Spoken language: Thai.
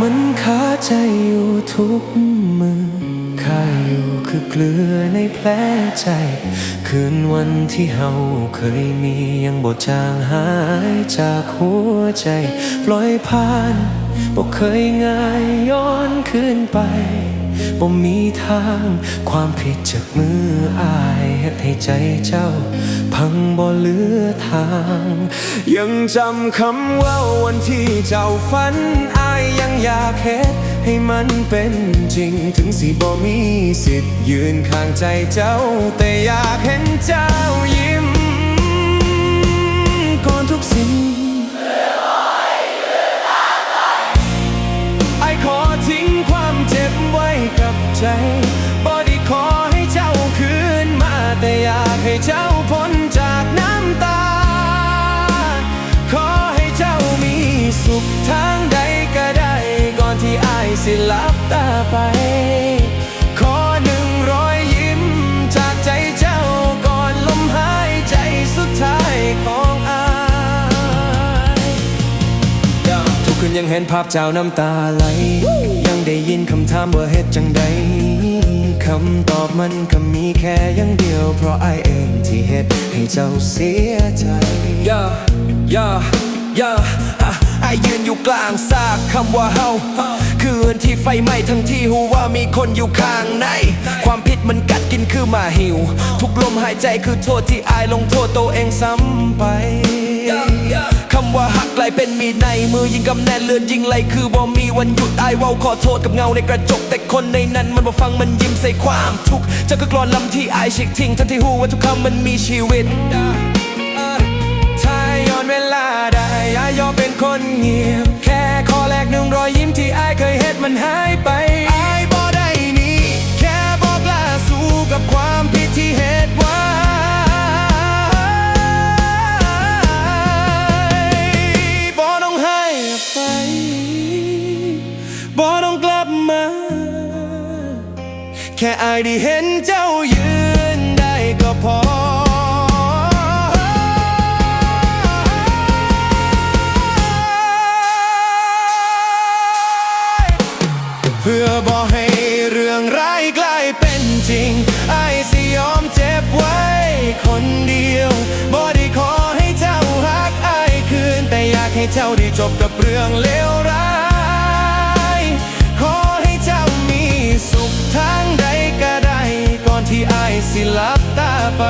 มันคาใจอยู่ทุกมือข้าอยู่คือเกลือในแผลใจ คืนวันที่เฮาเคยมียังบทจางหายจากหัวใจ ปล่อยผ่านบอกเคยง่ายย้อนคืนไป บ่มีทาง ความผิดจากมืออายเฮ็ดให้ใจเจ้า พังบ่เหลือทาง ยังจำคำว่าวันที่เจ้าฝันอายยังอยากเฮ็ดให้มันเป็นจริงถึงสิบ่มีสิทธิ์ยืนข้างใจเจ้า แต่อยากเห็นเจ้ายิ้มก่อนทุกสิ่ง เจ้าพ้นจากน้ำตา ขอให้เจ้ามีสุขทางใดก็ได้ ก่อนที่อายสิลับตาไป ขอหนึ่งรอยยิ้มจากใจเจ้าก่อนลมหายใจสุดท้ายของอายทุกคืนยังเห็นภาพเจ้าน้ำตาไหล ยังได้ยินคำถามว่าเฮ็ดจังใด คำตอบมันก็มีแค่อย่างเดียว เพราะไอเองที่เหตุให้เจ้าเสียใจย่าย่าย่าไอยยืนอยู่กลางซากคำว่าเฮา คืนที่ไฟไหม้ทั้งที่หูว่ามีคนอยู่ข้างใน ความผิดมันกัดกินคือมาหิว ทุกลมหายใจคือโทษที่อายลงโทษตัวเองซ้ำไปคำว่าหักกลายเป็นมีดในมือยิงกำแน่นเลือดยิงไหลคือบ่มีวันหยุดอายเว้าขอโทษกับเงาในกระจก แต่คนในนั้นมันบ่ฟังมันยิ้มใส่ความทุกข์เจะก็กรอนลำที่อายฉีกทิ้งทั้งที่หูว่าทุกคำมันมีชีวิตถ้าย้อนเวลาได้อายยอมเป็นคนเงียบ แค่อายได้เห็นเจ้ายืนได้ก็พอเพื่อบอกให้เรื่องร้ายกลายเป็นจริงไอ้ายสิยอมเจ็บไว้คนเดียวบ่ได้ขอให้เจ้าหักไอ้ายคืน แต่อยากให้เจ้าได้จบกับเรื่องเลวร้าย อายสิลับตาไป